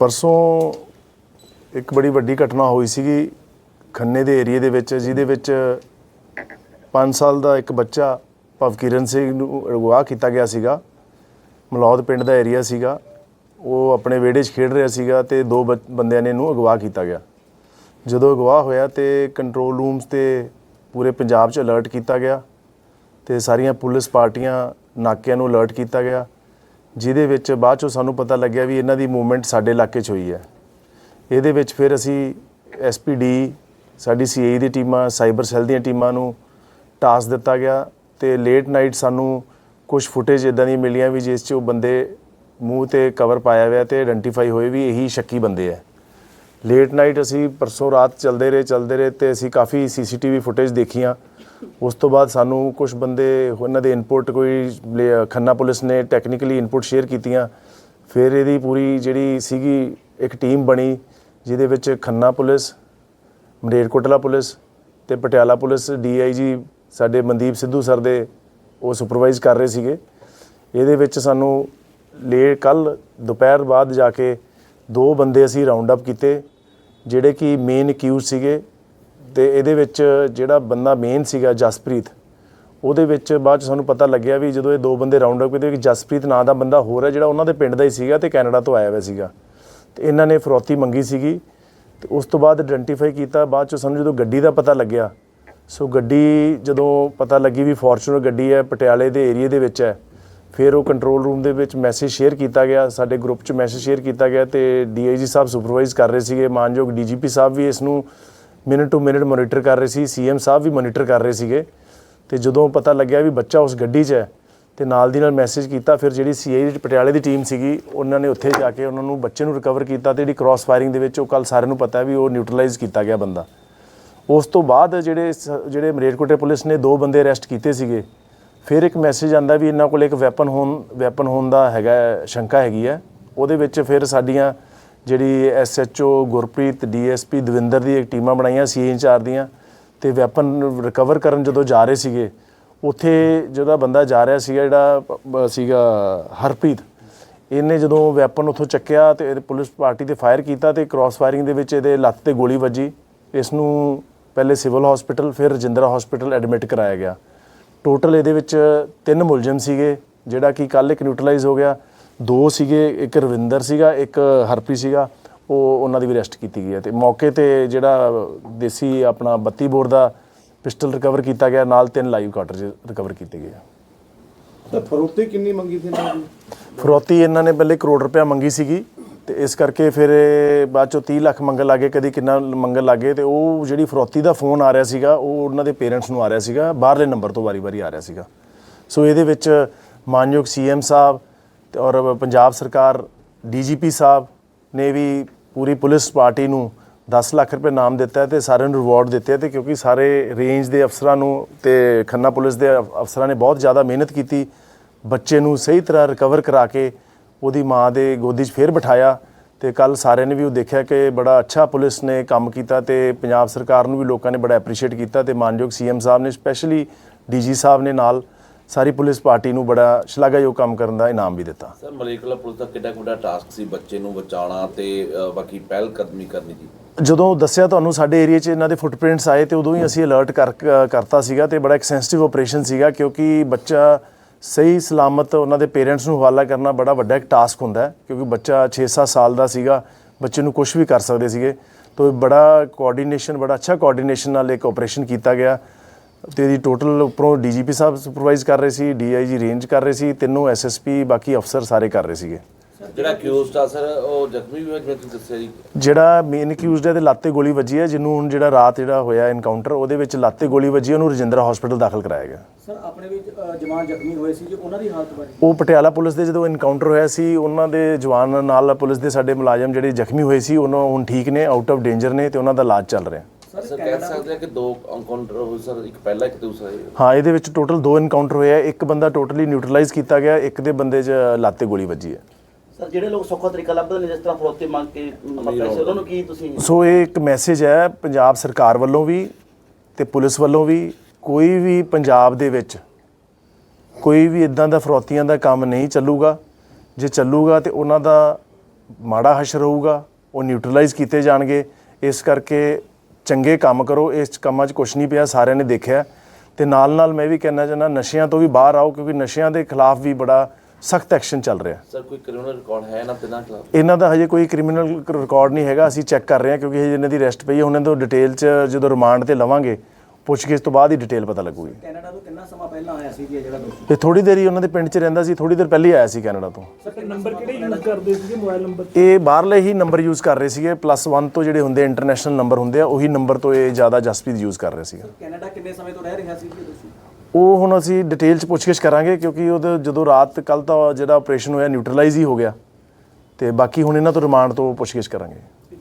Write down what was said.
ਪਰਸੋਂ ਇੱਕ ਬੜੀ ਵੱਡੀ ਘਟਨਾ ਹੋਈ ਸੀਗੀ ਖੰਨੇ ਦੇ ਏਰੀਏ ਦੇ ਵਿੱਚ, ਜਿਹਦੇ ਵਿੱਚ 5 ਸਾਲ ਦਾ ਇੱਕ ਬੱਚਾ ਭਵਕਿਰਨ ਸਿੰਘ ਨੂੰ ਅਗਵਾ ਕੀਤਾ ਗਿਆ ਸੀਗਾ। ਮਲੌਦ ਪਿੰਡ ਦਾ ਏਰੀਆ ਸੀਗਾ। ਉਹ ਆਪਣੇ ਵਿਹੜੇ 'ਚ ਖੇਡ ਰਿਹਾ ਸੀਗਾ ਤੇ ਦੋ ਬੱਚ- ਬੰਦਿਆਂ ਨੇ ਇਹਨੂੰ ਅਗਵਾ ਕੀਤਾ ਗਿਆ। ਜਦੋਂ ਅਗਵਾ ਹੋਇਆ ਤੇ ਕੰਟਰੋਲ ਰੂਮਸ ਤੇ ਪੂਰੇ ਪੰਜਾਬ 'ਚ ਅਲਰਟ ਕੀਤਾ ਗਿਆ ਤੇ ਸਾਰੀਆਂ ਪੁਲਿਸ ਪਾਰਟੀਆਂ ਨਾਕਿਆਂ ਨੂੰ ਅਲਰਟ ਕੀਤਾ ਗਿਆ। ਜਿਹਦੇ ਵਿੱਚ ਬਾਅਦ ਚੋਂ ਸਾਨੂੰ ਪਤਾ ਲੱਗਿਆ ਵੀ ਇਹਨਾਂ ਦੀ ਮੂਵਮੈਂਟ ਸਾਡੇ ਇਲਾਕੇ 'ਚ ਹੋਈ ਹੈ। ਇਹਦੇ ਵਿੱਚ ਫਿਰ ਅਸੀਂ ਐਸਪੀਡੀ ਸਾਡੀ ਸੀਆਈ ਦੀ ਟੀਮਾਂ ਸਾਈਬਰ ਸੈੱਲ ਦੀਆਂ ਟੀਮਾਂ ਨੂੰ ਟਾਸਕ ਦਿੱਤਾ ਗਿਆ ਤੇ ਲੇਟ ਨਾਈਟ ਸਾਨੂੰ ਕੁਝ ਫੁਟੇਜ ਇਦਾਂ ਦੀਆਂ ਮਿਲੀਆਂ ਵੀ ਜਿਸ 'ਚ ਉਹ ਬੰਦੇ ਮੂੰਹ ਤੇ ਕਵਰ ਪਾਇਆ ਹੋਇਆ ਤੇ ਆਇਡੈਂਟੀਫਾਈ ਹੋਏ ਵੀ ਇਹੀ ਸ਼ੱਕੀ ਬੰਦੇ ਹੈ। ਲੇਟ ਨਾਈਟ ਅਸੀਂ ਪਰਸੋਂ ਰਾਤ ਚੱਲਦੇ ਰਹੇ ਚੱਲਦੇ ਰਹੇ ਤੇ ਅਸੀਂ ਕਾਫੀ ਸੀਸੀਟੀਵੀ ਫੁਟੇਜ ਦੇਖੀਆਂ। ਉਸ ਤੋਂ ਬਾਅਦ ਸਾਨੂੰ ਕੁਝ ਬੰਦੇ, ਉਹਨਾਂ ਦੇ ਇਨਪੁਟ ਕੋਈ ਖੰਨਾ ਪੁਲਿਸ ਨੇ ਟੈਕਨੀਕਲੀ ਇਨਪੁਟ ਸ਼ੇਅਰ ਕੀਤੀਆਂ। ਫਿਰ ਇਹਦੀ ਪੂਰੀ ਜਿਹੜੀ ਸੀਗੀ, ਇੱਕ ਟੀਮ ਬਣੀ, ਜਿਹਦੇ ਵਿੱਚ ਖੰਨਾ ਪੁਲਿਸ, ਮਲੇਰਕੋਟਲਾ ਪੁਲਿਸ ਤੇ ਪਟਿਆਲਾ ਪੁਲਿਸ ਡੀਆਈਜੀ ਸਾਡੇ ਮਨਦੀਪ ਸਿੱਧੂ ਸਰ ਦੇ ਉਹ ਸੁਪਰਵਾਈਜ਼ ਕਰ ਰਹੇ ਸੀਗੇ। ਇਹਦੇ ਵਿੱਚ ਸਾਨੂੰ ਲੇ ਕੱਲ ਦੁਪਹਿਰ ਬਾਅਦ ਜਾ ਕੇ ਦੋ ਬੰਦੇ ਅਸੀਂ ਰਾਉਂਡ ਅਪ ਕੀਤੇ, ਜਿਹੜੇ ਕਿ ਮੇਨ ਅਕਿਊਜ਼ ਸੀਗੇ। ਤੇ ਇਹਦੇ ਵਿੱਚ ਜਿਹੜਾ ਬੰਦਾ ਮੇਨ ਸੀਗਾ ਜਸਪ੍ਰੀਤ, ਉਹਦੇ ਵਿੱਚ ਬਾਅਦ ਚ ਸਾਨੂੰ ਪਤਾ ਲੱਗਿਆ ਵੀ ਜਦੋਂ ਇਹ ਦੋ ਬੰਦੇ ਰਾਉਂਡ ਅਪ ਕੀਤੇ ਕਿ ਜਸਪ੍ਰੀਤ ਨਾਂ ਦਾ ਬੰਦਾ ਹੋਰ ਹੈ ਜਿਹੜਾ ਉਹਨਾਂ ਦੇ ਪਿੰਡ ਦਾ ਹੀ ਸੀਗਾ ਤੇ ਕੈਨੇਡਾ ਤੋਂ ਆਇਆ ਹੋਇਆ ਸੀਗਾ। ਤੇ ਇਹਨਾਂ ਨੇ ਫਰੋਤੀ ਮੰਗੀ ਸੀਗੀ ਤੇ ਉਸ ਤੋਂ ਬਾਅਦ ਆਇਡੈਂਟੀਫਾਈ ਕੀਤਾ, ਬਾਅਦ ਚ ਸਾਨੂੰ ਜਦੋਂ ਗੱਡੀ ਦਾ ਪਤਾ ਲੱਗਿਆ, ਸੋ ਗੱਡੀ ਜਦੋਂ ਪਤਾ ਲੱਗੀ ਵੀ ਫੋਰਚੂਨਰ ਗੱਡੀ ਹੈ, ਪਟਿਆਲੇ ਦੇ ਏਰੀਏ ਦੇ ਵਿੱਚ ਹੈ, ਫਿਰ ਉਹ ਕੰਟਰੋਲ ਰੂਮ ਦੇ ਵਿੱਚ ਮੈਸੇਜ ਸ਼ੇਅਰ ਕੀਤਾ ਗਿਆ, ਸਾਡੇ ਗਰੁੱਪ 'ਚ ਮੈਸੇਜ ਸ਼ੇਅਰ ਕੀਤਾ ਗਿਆ ਤੇ ਡੀਆਈਜੀ ਸਾਹਿਬ ਸੁਪਰਵਾਈਜ਼ ਕਰ ਰਹੇ ਸੀਗੇ, ਮਾਨਯੋਗ ਡੀਜੀਪੀ ਸਾਹਿਬ ਵੀ ਇਸ ਨੂੰ ਮਿੰਟ ਟੂ ਮਿੰਟ ਮੋਨੀਟਰ ਕਰ ਰਹੇ ਸੀ ਸੀਐਮ ਸਾਹਿਬ ਵੀ ਮੋਨੀਟਰ ਕਰ ਰਹੇ ਸੀਗੇ। ਤੇ ਜਦੋਂ ਪਤਾ ਲੱਗਿਆ ਵੀ ਬੱਚਾ ਉਸ ਗੱਡੀ 'ਚ ਹੈ, ਤੇ ਨਾਲ ਦੀ ਨਾਲ ਮੈਸੇਜ ਕੀਤਾ, ਫਿਰ ਜਿਹੜੀ ਸੀਆਈ ਪਟਿਆਲੇ ਦੀ ਟੀਮ ਸੀਗੀ, ਉਹਨਾਂ ਨੇ ਉੱਥੇ ਜਾ ਕੇ ਉਹਨਾਂ ਨੂੰ ਬੱਚੇ ਨੂੰ ਰਿਕਵਰ ਕੀਤਾ ਤੇ ਜਿਹੜੀ ਕ੍ਰਾਸ ਫਾਇਰਿੰਗ ਦੇ ਵਿੱਚ ਉਹ ਕੱਲ ਸਾਰਿਆਂ ਨੂੰ ਪਤਾ ਵੀ ਉਹ ਨਿਊਟਰਲਾਈਜ਼ ਕੀਤਾ ਗਿਆ ਬੰਦਾ। ਉਸ ਤੋਂ ਬਾਅਦ ਜਿਹੜੇ ਸ- ਜਿਹੜੇ ਮਰੇਟਕੋਟੇ ਪੁਲਿਸ ਨੇ ਦੋ ਬੰਦੇ ਅਰੈਸਟ ਕੀਤੇ ਸੀਗੇ, ਫਿਰ ਇੱਕ ਮੈਸੇਜ ਆਂਦਾ ਵੀ ਇਹਨਾਂ ਕੋਲ ਇੱਕ ਵੈਪਨ ਹੋਣ ਵੈਪਨ ਹੋਣ ਦਾ ਹੈਗਾ, ਸ਼ੰਕਾ ਹੈਗੀ ਹੈ। ਉਹਦੇ ਵਿੱਚ ਫਿਰ ਸਾਡੀਆਂ ਜਿਹੜੀ ਐਸਐਚਓ ਗੁਰਪ੍ਰੀਤ ਡੀਐਸਪੀ ਦਵਿੰਦਰ ਦੀ ਇੱਕ ਟੀਮਾਂ ਬਣਾਈਆਂ ਸੀ ਇੰਚਾਰ ਦੀਆਂ। ਤੇ ਵੈਪਨ ਰਿਕਵਰ ਕਰਨ ਜਦੋਂ ਜਾ ਰਹੇ ਸੀਗੇ, ਉੱਥੇ ਜਿਹੜਾ ਬੰਦਾ ਜਾ ਰਿਹਾ ਸੀਗਾ, ਜਿਹੜਾ ਸੀਗਾ ਹਰਪ੍ਰੀਤ, ਇਹਨੇ ਜਦੋਂ ਵੈਪਨ ਉੱਥੋਂ ਚੱਕਿਆ ਤੇ ਇਹਦੇ ਪੁਲਿਸ ਪਾਰਟੀ ਤੇ ਫਾਇਰ ਕੀਤਾ ਤੇ ਕ੍ਰਾਸ ਫਾਇਰਿੰਗ ਦੇ ਵਿੱਚ ਇਹਦੇ ਲੱਤ ਤੇ ਗੋਲੀ ਵੱਜੀ। ਇਸ ਨੂੰ ਪਹਿਲੇ ਸਿਵਲ ਹਸਪੀਟਲ ਫਿਰ ਰਜਿੰਦਰਾ ਹਸਪੀਟਲ ਐਡਮਿਟ ਕਰਾਇਆ ਗਿਆ। ਟੋਟਲ ਇਹਦੇ ਵਿੱਚ ਤਿੰਨ ਮੁਲਜ਼ਮ ਸੀਗੇ, ਜਿਹੜਾ ਕਿ ਕੱਲ ਇੱਕ ਨਿਊਟਰਲਾਈਜ਼ ਹੋ ਗਿਆ। ਦੋ ਸੀਗੇ ਇੱਕ ਰਵਿੰਦਰ ਸੀਗਾ ਇੱਕ ਹਰਪ੍ਰੀਤ ਸੀਗਾ ਉਹ ਉਹਨਾਂ ਦੀ ਵੀ ਅਰੈਸਟ ਕੀਤੀ ਗਈ ਹੈ ਤੇ ਮੌਕੇ ਤੇ ਜਿਹੜਾ ਦੇਸੀ ਆਪਣਾ 32 ਬੋਰ ਦਾ ਪਿਸਟਲ ਰਿਕਵਰ ਕੀਤਾ ਗਿਆ ਨਾਲ ਤਿੰਨ ਲਾਈਵ ਕਾਰਟ੍ਰਿਜ ਰਿਕਵਰ ਕੀਤੇ ਗਏ ਆ। ਤਾਂ ਫਰੋਤੀ ਕਿੰਨੀ ਮੰਗੀ ਸੀ ਇਹਨਾਂ ਦੀ? ਫਰੋਤੀ ਇਹਨਾਂ ਨੇ ਪਹਿਲੇ ਕਰੋੜ ਰੁਪਇਆ ਮੰਗੀ ਸੀਗੀ ਤੇ ਇਸ ਕਰਕੇ ਫਿਰ ਬਾਅਦ ਚੋਂ 30 ਲੱਖ ਮੰਗਣ ਲੱਗੇ ਕਦੀ ਕਿੰਨਾ ਮੰਗਣ ਲੱਗੇ ਤੇ ਉਹ ਜਿਹੜੀ ਫਰੋਤੀ ਦਾ ਫੋਨ ਆ ਰਿਹਾ ਸੀਗਾ ਉਹ ਉਹਨਾਂ ਦੇ ਪੇਰੈਂਟਸ ਨੂੰ ਆ ਰਿਹਾ ਸੀਗਾ ਬਾਹਰਲੇ ਨੰਬਰ ਤੋਂ ਵਾਰੀ-ਵਾਰੀ ਆ ਰਿਹਾ ਸੀਗਾ। ਸੋ ਇਹਦੇ ਵਿੱਚ ਮਾਨਯੋਗ ਸੀਐਮ ਸਾਹਿਬ ਤੇ ਔਰ ਪੰਜਾਬ ਸਰਕਾਰ, ਡੀਜੀਪੀ ਸਾਹਿਬ ਨੇ ਵੀ ਪੂਰੀ ਪੁਲਿਸ ਪਾਰਟੀ ਨੂੰ 10 ਲੱਖ ਰੁਪਏ ਨਾਮ ਦਿੱਤਾ ਹੈ ਤੇ ਸਾਰਿਆਂ ਨੂੰ ਰਿਵਾਰਡ ਦਿੱਤੇ ਹੈ ਤੇ ਕਿਉਂਕਿ ਸਾਰੇ ਰੇਂਜ ਦੇ ਅਫਸਰਾਂ ਨੂੰ ਤੇ ਖੰਨਾ ਪੁਲਿਸ ਦੇ ਅਫਸਰਾਂ ਨੇ ਬਹੁਤ ਜ਼ਿਆਦਾ ਮਿਹਨਤ ਕੀਤੀ, ਬੱਚੇ ਨੂੰ ਸਹੀ ਤਰ੍ਹਾਂ ਰਿਕਵਰ ਕਰਾ ਕੇ ਉਹਦੀ ਮਾਂ ਦੇ ਗੋਦੀ 'ਚ ਫੇਰ ਬਿਠਾਇਆ ਤੇ ਕੱਲ ਸਾਰਿਆਂ ਨੇ ਵੀ ਉਹ ਦੇਖਿਆ ਕਿ ਬੜਾ ਅੱਛਾ ਪੁਲਿਸ ਨੇ ਕੰਮ ਕੀਤਾ ਤੇ ਪੰਜਾਬ ਸਰਕਾਰ ਨੂੰ ਵੀ ਲੋਕਾਂ ਨੇ ਬੜਾ ਐਪਰੀਸ਼ੀਏਟ ਕੀਤਾ ਤੇ ਮਾਨਯੋਗ ਸੀਐਮ ਸਾਹਿਬ ਨੇ ਸਪੈਸ਼ਲੀ ਡੀਜੀ ਸਾਹਿਬ ਨੇ ਨਾਲ ਸਾਰੀ ਪੁਲਿਸ ਪਾਰਟੀ ਨੂੰ ਬੜਾ ਸ਼ਲਾਘਾਯੋਗ ਕੰਮ ਕਰਨ ਦਾ ਇਨਾਮ ਵੀ ਦਿੱਤਾ। ਸਰ ਮਲੇਕਲਾ ਪੁਲਿਸ ਦਾ ਕਿੱਡਾ ਵੱਡਾ ਟਾਸਕ ਸੀ ਬੱਚੇ ਨੂੰ ਬਚਾਉਣਾ ਤੇ ਅ, ਬਾਕੀ ਪਹਿਲ ਕਦਮੀ ਕਰਨੀ ਜੀ। ਜਦੋਂ ਦੱਸਿਆ ਤੁਹਾਨੂੰ ਸਾਡੇ ਏਰੀਆ 'ਚ ਇਹਨਾਂ ਦੇ ਫੁੱਟਪ੍ਰਿੰਟਸ ਆਏ ਤੇ ਉਦੋਂ ਹੀ ਅਸੀਂ ਅਲਰਟ ਕਰ ਕਰਤਾ ਸੀਗਾ ਤੇ ਬੜਾ ਇੱਕ ਸੈਂਸਿਟਿਵ ਆਪਰੇਸ਼ਨ ਸੀਗਾ ਕਿਉਂਕਿ ਬੱਚਾ ਸਹੀ ਸਲਾਮਤ ਉਹਨਾਂ ਦੇ ਪੇਰੈਂਟਸ ਨੂੰ ਹਵਾਲਾ ਕਰਨਾ ਬੜਾ ਵੱਡਾ ਇੱਕ ਟਾਸਕ ਹੁੰਦਾ ਹੈ ਕਿਉਂਕਿ ਬੱਚਾ 6-7 ਸਾਲ ਦਾ ਸੀਗਾ ਬੱਚੇ ਨੂੰ ਕੁਝ ਵੀ ਕਰ ਸਕਦੇ ਸੀਗੇ। ਤੋਂ ਇਹ ਬੜਾ ਕੋਆਰਡੀਨੇਸ਼ਨ ਬੜਾ ਅੱਛਾ ਕੋਆਰਡੀਨੇਸ਼ਨ ਨਾਲ ਇੱਕ ਆਪਰੇਸ਼ਨ ਕੀਤਾ ਗਿਆ। ਤੇ ਇਹਦੀ ਟੋਟਲ ਉੱਪਰੋਂ ਡੀਜੀਪੀ ਸਾਹਿਬ ਸੁਪਰਵਾਈਜ਼ ਕਰ ਰਹੇ ਸੀ ਡੀਆਈਜੀ ਰੇਂਜ ਕਰ ਰਹੇ ਸੀ ਤਿੰਨੋਂ ਐਸਐਸਪੀ ਬਾਕੀ ਅਫਸਰ ਸਾਰੇ ਕਰ ਰਹੇ ਸੀਗੇ। ਜਿਹੜਾ ਅਕਿਊਜ਼ਡ ਆ ਸਰ ਉਹ ਜ਼ਖਮੀ ਵੀ ਹੋਇਆ ਜਿਵੇਂ ਤੁਸੀਂ ਦੱਸਿਆ ਜੀ? ਜਿਹੜਾ ਮੇਨ ਅਕਿਊਜ਼ਡ ਹੈ ਤੇ ਲਾਤੇ ਗੋਲੀ ਵੱਜੀ ਹੈ ਜਿਹਨੂੰ ਹੁਣ ਜਿਹੜਾ ਰਾਤ ਜਿਹੜਾ ਹੋਇਆ ਐਨਕਾਊਂਟਰ ਉਹਦੇ ਵਿੱਚ ਲਾਤੇ ਗੋਲੀ ਵੱਜੀ ਉਹਨੂੰ ਰਜਿੰਦਰਾ ਹਸਪੀਟਲ ਦਾਖਲ ਕਰਾਇਆ ਗਿਆ। ਸਰ ਆਪਣੇ ਵੀ ਜਵਾਨ ਜ਼ਖਮੀ ਹੋਏ ਸੀ ਜੀ ਉਹਨਾਂ ਦੀ ਹਾਲਤ ਬਾਰੇ? ਉਹ ਪਟਿਆਲਾ ਪੁਲਿਸ ਦੇ ਜਦੋਂ ਐਨਕਾਊਂਟਰ ਹੋਇਆ ਸੀ ਉਹਨਾਂ ਦੇ ਜਵਾਨ ਨਾਲ ਪੁਲਿਸ ਦੇ ਸਾਡੇ ਮੁਲਾਜ਼ਮ ਜਿਹੜੇ ਜ਼ਖਮੀ ਹੋਏ ਸੀ ਉਹਨਾਂ ਹੁਣ ਠੀਕ ਨੇ ਆਊਟ ਆਫ ਡੇਂਜਰ ਨੇ ਤੇ ਉਹਨਾਂ ਦਾ ਇਲਾਜ ਚੱਲ ਰਿਹਾ। ਸਰ ਕਹਿ ਸਕਦੇ ਆ ਕਿ ਦੋ ਐਨਕਾਊਂਟਰ ਹੋਏ ਸਰ ਇੱਕ ਪਹਿਲਾ ਇੱਕ ਦੂਸਰਾ ਇਹ। ਹਾਂ ਇਹਦੇ ਵਿੱਚ ਟੋਟਲ ਦੋ ਐਨਕਾਊਂਟਰ ਹੋਏ ਆ। ਇੱਕ ਬੰਦਾ ਟੋਟਲੀ ਨਿਊਟਰਲਾਈਜ਼ ਕੀਤਾ ਗਿਆ ਇੱਕ ਦੇ ਬੰਦੇ 'ਚ ਲਾਤੇ ਗੋਲੀ ਵੱਜੀ ਹੈ। ਸਰ ਜਿਹੜੇ ਲੋਕ ਸੌਖਾ ਤਰੀਕਾ ਲੱਭਦੇ ਨੇ ਜਿਸ ਤਰ੍ਹਾਂ ਫਰੋਤੀ ਮੰਗ ਕੇ ਮ, ਪੈਸੇ ਉਹਨਾਂ ਨੂੰ ਕੀ ਤੁਸੀਂ ਸੋ ਇਹ ਇੱਕ ਮੈਸੇਜ ਹੈ ਪੰਜਾਬ ਸਰਕਾਰ ਵੱਲੋਂ ਵੀ ਤੇ ਪੁਲਿਸ ਵੱਲੋਂ ਵੀ ਕੋਈ ਵੀ ਪੰਜਾਬ ਦੇ ਵਿੱਚ ਕੋਈ ਵੀ ਇਦਾਂ ਦਾ ਫਰੌਤੀਆਂ ਦਾ ਕੰਮ ਨਹੀਂ ਚੱਲੂਗਾ। ਜੇ ਚੱਲੂਗਾ ਤੇ ਉਹਨਾਂ ਦਾ ਮਾੜਾ ਹਸ਼ਰ ਹੋਊਗਾ ਉਹ ਨਿਊਟਰਲਾਈਜ਼ ਕੀਤੇ ਜਾਣਗੇ। ਇਸ ਕਰਕੇ ਚੰਗੇ ਕੰਮ ਕਰੋ ਇਸ ਕੰਮਾਂ 'ਚ ਕੁਝ ਨਹੀਂ ਪਿਆ ਸਾਰਿਆਂ ਨੇ ਦੇਖਿਆ। ਤੇ ਨਾਲ ਨਾਲ ਮੈਂ ਵੀ ਕਹਿਣਾ ਚਾਹੁੰਦਾ ਨਸ਼ਿਆਂ ਤੋਂ ਵੀ ਬਾਹਰ ਆਓ ਕਿਉਂਕਿ ਨਸ਼ਿਆਂ ਦੇ ਖਿਲਾਫ ਵੀ ਬੜਾ ਸਖਤ ਐਕਸ਼ਨ ਚੱਲ ਰਿਹਾ। ਸਰ ਕੋਈ ਕ੍ਰਿਮੀਨਲ ਰਿਕਾਰਡ ਹੈ ਨਾ ਤਿੰਨਾਂ ਖਿਲਾਫ? ਇਹਨਾਂ ਦਾ ਹਜੇ ਕੋਈ ਕ੍ਰਿਮੀਨਲ ਰਿਕਾਰਡ ਨਹੀਂ ਹੈਗਾ ਅਸੀਂ ਚੈੱਕ ਕਰ ਰਹੇ ਹਾਂ ਕਿਉਂਕਿ ਹਜੇ ਇਹਨਾਂ ਦੀ ਅਰੈਸਟ ਪਈ ਹੈ ਉਹਨਾਂ ਤੋਂ ਡਿਟੇਲ ਚ ਜਦੋਂ ਰਿਮਾਂਡ ਤੇ ਲਵਾਂਗੇ ਪੁੱਛਗਿੱਛ ਤੋਂ ਬਾਅਦ ਹੀ ਡਿਟੇਲ ਪਤਾ ਲੱਗੂਗੀ। ਕੈਨੇਡਾ ਤੋਂ ਕਿੰਨਾ ਸਮਾਂ ਪਹਿਲਾਂ ਆਇਆ ਸੀ ਜੀ ਇਹ ਜਿਹੜਾ ਦੋਸ਼ੀ? ਤੇ ਥੋੜੀ ਦੇਰ ਹੀ ਉਹਨਾਂ ਦੇ ਪਿੰਡ 'ਚ ਰਹਿੰਦਾ ਸੀ ਥੋੜੀ ਦੇਰ ਪਹਿਲਾਂ ਹੀ ਆਇਆ ਸੀ ਕੈਨੇਡਾ ਤੋਂ। ਸਰ ਨੰਬਰ ਕਿਹੜੇ ਯੂਜ਼ ਕਰਦੇ ਸੀਗੇ ਮੋਬਾਈਲ ਨੰਬਰ ਇਹ ਬਾਹਰਲੇ ਹੀ ਨੰਬਰ ਯੂਜ਼ ਕਰ ਰਹੇ ਸੀਗੇ ਪਲੱਸ 1 ਤੋਂ ਜਿਹੜੇ ਹੁੰਦੇ ਇੰਟਰਨੈਸ਼ਨਲ ਨੰਬਰ ਹੁੰਦੇ ਆ ਉਹੀ ਨੰਬਰ ਤੋਂ ਇਹ ਜ਼ਿਆਦਾ ਜਸਪੀਤ ਯੂਜ਼ ਕਰ ਰਿਹਾ ਸੀਗਾ। ਕੈਨੇਡਾ ਕਿੰਨੇ ਸਮੇਂ ਤੋਂ ਰਹਿ ਰਿਹਾ ਸੀ ਜੀ ਦੋਸ਼ੀ? ਉਹ ਹੁਣ ਅਸੀਂ ਡਿਟੇਲ 'ਚ ਪੁੱਛਗਿੱਛ ਕਰਾਂਗੇ ਕਿਉਂਕਿ ਉਹਦੇ ਜਦੋਂ ਰਾਤ ਕੱਲ ਤਾਂ ਜਿਹੜਾ ਆਪਰੇਸ਼ਨ ਹੋਇਆ ਨਿਊਟਰਲਾਈਜ਼ ਹੀ ਹੋ ਗਿਆ। ਤੇ ਬਾਕੀ ਹੁਣ ਇਹਨਾਂ ਤੋਂ ਰਿਮਾਂਡ ਤੋਂ ਪੁੱਛਗਿੱਛ ਕਰਾਂਗੇ।